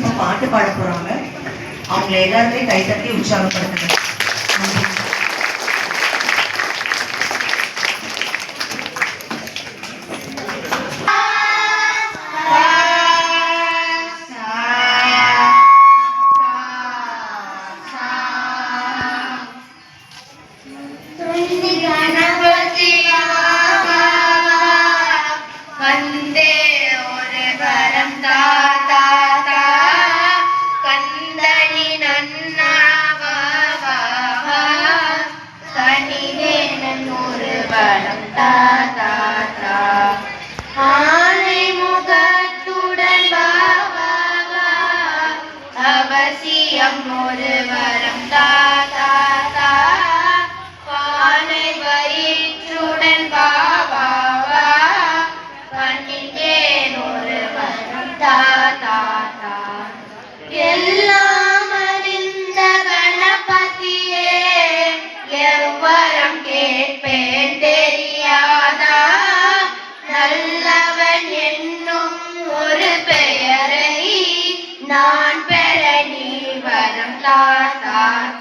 இப்போ பாட்டு பாட போகிறாங்க அவங்க எல்லாருமே கைத்தட்டி உற்சாகப்படுத்துங்க Thank you. ஒரு தாத்தா ஆனை முகத்துடன் அவசியம் ஒரு வரம் எவ்வரம் கேட்பேன் தெரியாதா? நல்லவன் என்னும் ஒரு பெயரை நான் பெற நீ வரம் தாத்தா.